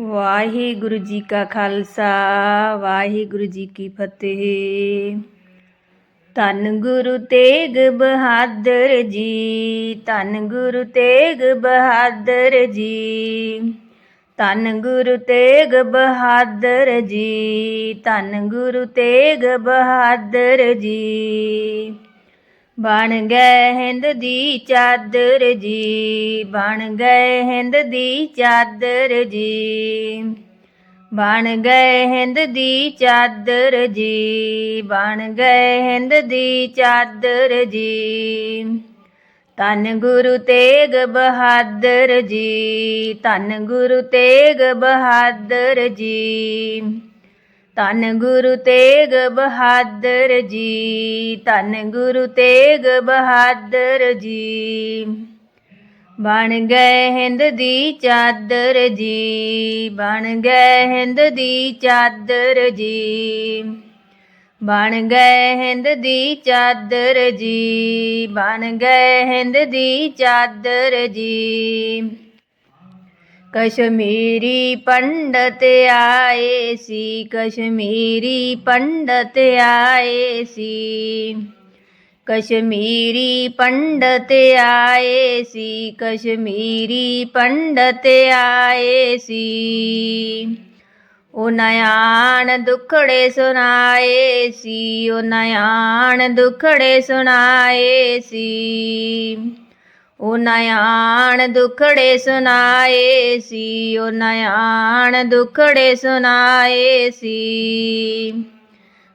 ਵਾਹਿਗੁਰੂ ਜੀ ਕਾ ਖਾਲਸਾ, ਵਾਹਿਗੁਰੂ ਜੀ ਕੀ ਫਤਿਹ। ਧੰਨ ਗੁਰੂ ਤੇਗ ਬਹਾਦਰ ਜੀ, ਧੰਨ ਗੁਰੂ ਤੇਗ ਬਹਾਦਰ ਜੀ। ਧੰਨ ਗੁਰੂ ਤੇਗ ਬਹਾਦਰ ਜੀ, ਧੰਨ ਗੁਰੂ ਤੇਗ ਬਹਾਦਰ ਜੀ। ਬਣ ਗਏ ਹਿੰਦ ਦੀ ਚਾਦਰ ਜੀ, ਬਣ ਗਏ ਹਿੰਦ ਦੀ ਚਾਦਰ ਜੀ। ਬਣ ਗਏ ਹਿੰਦ ਦੀ ਚਾਦਰ ਜੀ, ਬਣ ਗਏ ਹਿੰਦ ਦੀ ਚਾਦਰ ਜੀ। ਧੰਨ ਗੁਰੂ ਤੇਗ ਬਹਾਦਰ ਜੀ, ਧੰਨ ਗੁਰੂ ਤੇਗ ਬਹਾਦਰ ਜੀ। ਧੰਨ ਗੁਰੂ ਤੇਗ ਬਹਾਦਰ ਜੀ, ਧੰਨ ਗੁਰੂ ਤੇਗ ਬਹਾਦਰ ਜੀ। ਬਣ ਗਏ ਹਿੰਦ ਦੀ ਚਾਦਰ ਜੀ, ਬਣ ਗਏ ਹਿੰਦ ਦੀ ਚਾਦਰ ਜੀ। ਬਣ ਗਏ ਹਿੰਦ ਦੀ ਚਾਦਰ ਜੀ, ਬਣ ਗਏ ਹਿੰਦ ਦੀ ਚਾਦਰ ਜੀ। ਕਸ਼ਮੀਰੀ ਪੰਡਤ ਆਏ ਸੀ ਕਸ਼ਮੀਰੀ ਪੰਡਤ ਆਏ ਸੀ ਕਸ਼ਮੀਰੀ ਪੰਡਤ ਆਏ ਸੀ ਕਸ਼ਮੀਰੀ ਪੰਡਤ ਆਏ ਸੀ ਉਹ ਨਿਆਣ ਦੁਖੜੇ ਸੁਣਾਏ ਸੀ ਉਹ ਨਿਆਣ ਦੁਖੜੇ ਸੁਣਾਏ ਸੀ ਉਹ ਨਿਆਣ ਦੁਖੜੇ ਸੁਣਾਏ ਸੀ ਉਹ ਨਿਆਣ ਦੁਖੜੇ ਸੁਣਾਏ ਸੀ।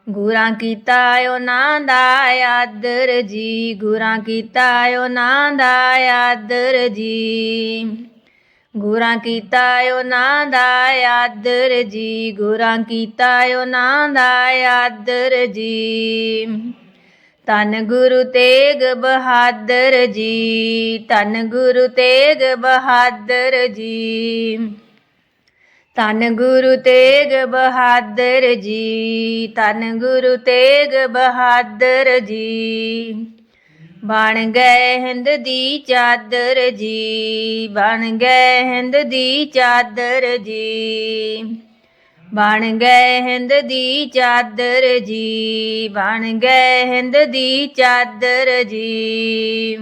ਗੁਰਾਂ ਕੀਤਾ ਉਹਨਾਂ ਦਾ ਆਦਰ ਜੀ, ਗੁਰਾਂ ਕੀਤਾ ਉਹਨਾਂ ਦਾ ਆਦਰ ਜੀ। ਗੁਰਾਂ ਕੀਤਾ ਉਹਨਾਂ ਦਾ ਆਦਰ ਜੀ, ਗੁਰਾਂ ਕੀਤਾ ਉਹਨਾਂ ਦਾ ਆਦਰ ਜੀ। ਧੰਨ ਗੁਰੂ ਤੇਗ ਬਹਾਦਰ ਜੀ ਧੰਨ ਗੁਰੂ ਤੇਗ ਬਹਾਦਰ ਜੀ। ਧੰਨ ਗੁਰੂ ਤੇਗ ਬਹਾਦਰ ਜੀ ਧੰਨ ਗੁਰੂ ਤੇਗ ਬਹਾਦਰ ਜੀ। ਬਣ ਗਏ ਹਿੰਦ ਦੀ ਚਾਦਰ ਜੀ, ਬਣ ਗਏ ਹਿੰਦ ਦੀ ਚਾਦਰ ਜੀ। ਬਣ ਗਏ ਹਿੰਦ ਦੀ ਚਾਦਰ ਜੀ, ਬਣ ਗਏ ਹਿੰਦ ਦੀ ਚਾਦਰ ਜੀ।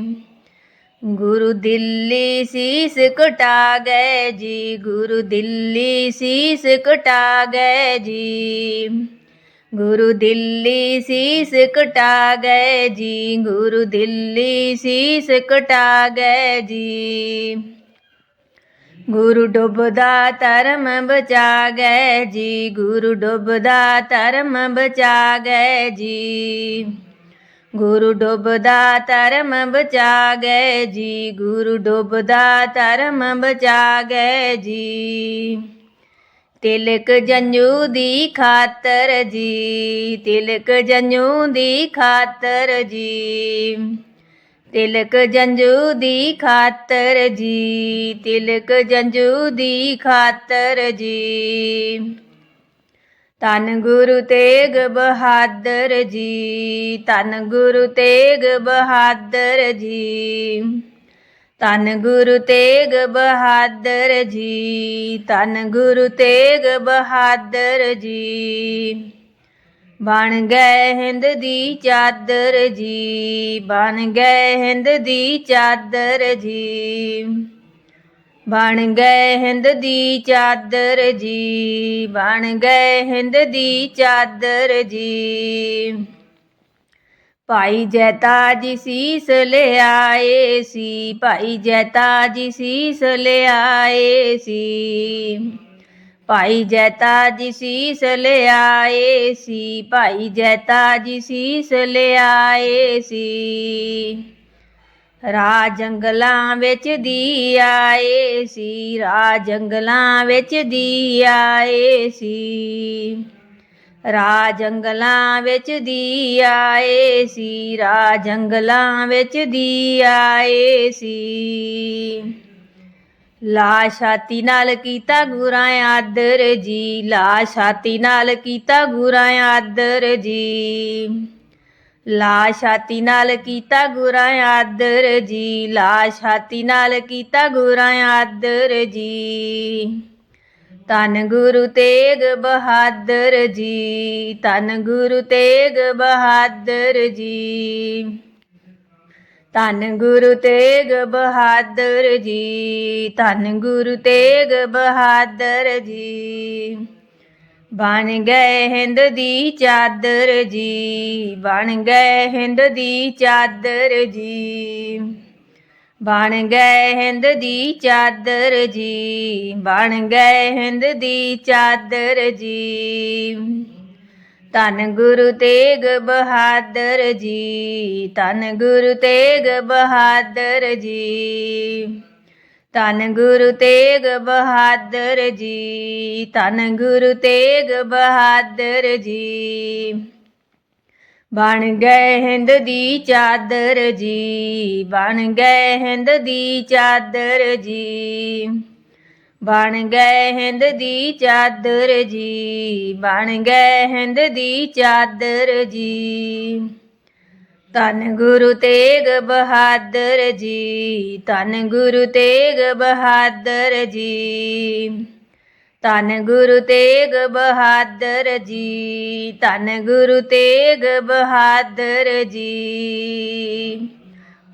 ਗੁਰੂ ਦਿੱਲੀ ਸੀਸ ਕਟਾ ਗਏ ਜੀ, ਗੁਰੂ ਦਿੱਲੀ ਸੀਸ ਕਟਾ ਗਏ ਜੀ। ਗੁਰੂ ਦਿੱਲੀ ਸੀਸ ਕਟਾ ਗਏ ਜੀ, ਗੁਰੂ ਦਿੱਲੀ ਸੀਸ ਕਟਾ ਗਏ ਜੀ। ਗੁਰੂ ਡੁੱਬਦਾ ਧਰਮ ਬਚਾ ਗਏ ਜੀ, ਗੁਰੂ ਡੁੱਬਦਾ ਧਰਮ ਬਚਾ ਗਏ ਜੀ। ਗੁਰੂ ਡੁੱਬਦਾ ਧਰਮ ਬਚਾ ਗਏ ਜੀ, ਗੁਰੂ ਡੁੱਬਦਾ ਧਰਮ ਬਚਾ ਗਏ ਜੀ। ਤਿਲਕ ਜੰਜੂ ਦੀ ਖਾਤਰ ਜੀ, ਤਿਲਕ ਜੰਜੂ ਦੀ ਖਾਤਰ ਜੀ। ਤਿਲਕ ਜੰਜੂ ਦੀ ਖਾਤਰ ਜੀ, ਤਿਲਕ ਜੰਜੂ ਦੀ ਖਾਤਰ ਜੀ। ਧੰਨ ਗੁਰੂ ਤੇਗ ਬਹਾਦਰ ਜੀ, ਧੰਨ ਗੁਰੂ ਤੇਗ ਬਹਾਦਰ ਜੀ। ਧੰਨ ਗੁਰੂ ਤੇਗ ਬਹਾਦਰ ਜੀ, ਧੰਨ ਗੁਰੂ ਤੇਗ ਬਹਾਦਰ ਜੀ। ਬਣ ਗਏ ਹਿੰਦ ਦੀ ਚਾਦਰ ਜੀ, ਬਣ ਗਏ ਹਿੰਦ ਦੀ ਚਾਦਰ ਜੀ। ਬਣ ਗਏ ਹਿੰਦ ਦੀ ਚਾਦਰ ਜੀ, ਬਣ ਗਏ ਹਿੰਦ ਦੀ ਚਾਦਰ ਜੀ। ਭਾਈ ਜੈਤਾ ਜੀ ਸੀਸ ਲਿਆਏ ਸੀ, ਭਾਈ ਜੈਤਾ ਜੀ ਸੀਸ ਲਿਆਏ ਸੀ। ਭਾਈ ਜੈਤਾ ਜੀ ਸੀਸ ਲਿਆਏ ਸੀ, ਭਾਈ ਜੈਤਾ ਜੀ ਸੀਸ ਲਿਆਏ ਸੀ। ਰਾ ਜੰਗਲਾਂ ਵਿੱਚ ਦੀ ਆਏ ਸੀ ਰਾ ਜੰਗਲਾਂ ਵਿੱਚ ਦੀ ਆਏ ਸੀ। ਰਾ ਜੰਗਲਾਂ ਵਿੱਚ ਦੀ ਆਏ ਸੀ ਰਾ ਜੰਗਲਾਂ ਵਿੱਚ ਦੀ ਆਏ ਸੀ। ਲਾ ਛਾਤੀ ਨਾਲ ਕੀਤਾ ਗੁਰਾਂ ਆਦਰ ਜੀ ਲਾ ਛਾਤੀ ਨਾਲ ਕੀਤਾ ਗੁਰਾਂ ਆਦਰ ਜੀ। ਲਾ ਛਾਤੀ ਨਾਲ ਕੀਤਾ ਗੁਰਾਂ ਆਦਰ ਜੀ ਲਾ ਛਾਤੀ ਨਾਲ ਕੀਤਾ ਗੁਰਾਂ ਆਦਰ ਜੀ। ਧੰਨ ਗੁਰੂ ਤੇਗ ਬਹਾਦਰ ਜੀ, ਧੰਨ ਗੁਰੂ ਤੇਗ ਬਹਾਦਰ ਜੀ। ਧੰਨ ਗੁਰੂ ਤੇਗ ਬਹਾਦਰ ਜੀ, ਧੰਨ ਗੁਰੂ ਤੇਗ ਬਹਾਦਰ ਜੀ। ਬਣ ਗਏ ਹਿੰਦ ਦੀ ਚਾਦਰ ਜੀ, ਬਣ ਗਏ ਹਿੰਦ ਦੀ ਚਾਦਰ ਜੀ। ਬਣ ਗਏ ਹਿੰਦ ਦੀ ਚਾਦਰ ਜੀ, ਬਣ ਗਏ ਹਿੰਦ ਦੀ ਚਾਦਰ ਜੀ। ਧੰਨ ਗੁਰੂ ਤੇਗ ਬਹਾਦਰ ਜੀ, ਧੰਨ ਗੁਰੂ ਤੇਗ ਬਹਾਦਰ ਜੀ। ਧੰਨ ਗੁਰੂ ਤੇਗ ਬਹਾਦਰ ਜੀ, ਧੰਨ ਗੁਰੂ ਤੇਗ ਬਹਾਦਰ ਜੀ। ਬਣ ਗਏ ਹਿੰਦ ਦੀ ਚਾਦਰ ਜੀ, ਬਣ ਗਏ ਹਿੰਦ ਦੀ ਚਾਦਰ ਜੀ। ਬਣ ਗਏ ਹਿੰਦ ਦੀ ਚਾਦਰ ਜੀ, ਬਣ ਗਏ ਹਿੰਦ ਦੀ ਚਾਦਰ ਜੀ। ਧੰਨ ਗੁਰੂ ਤੇਗ ਬਹਾਦਰ ਜੀ, ਧੰਨ ਗੁਰੂ ਤੇਗ ਬਹਾਦਰ ਜੀ। ਧੰਨ ਗੁਰੂ ਤੇਗ ਬਹਾਦਰ ਜੀ, ਧੰਨ ਗੁਰੂ ਤੇਗ ਬਹਾਦਰ ਜੀ।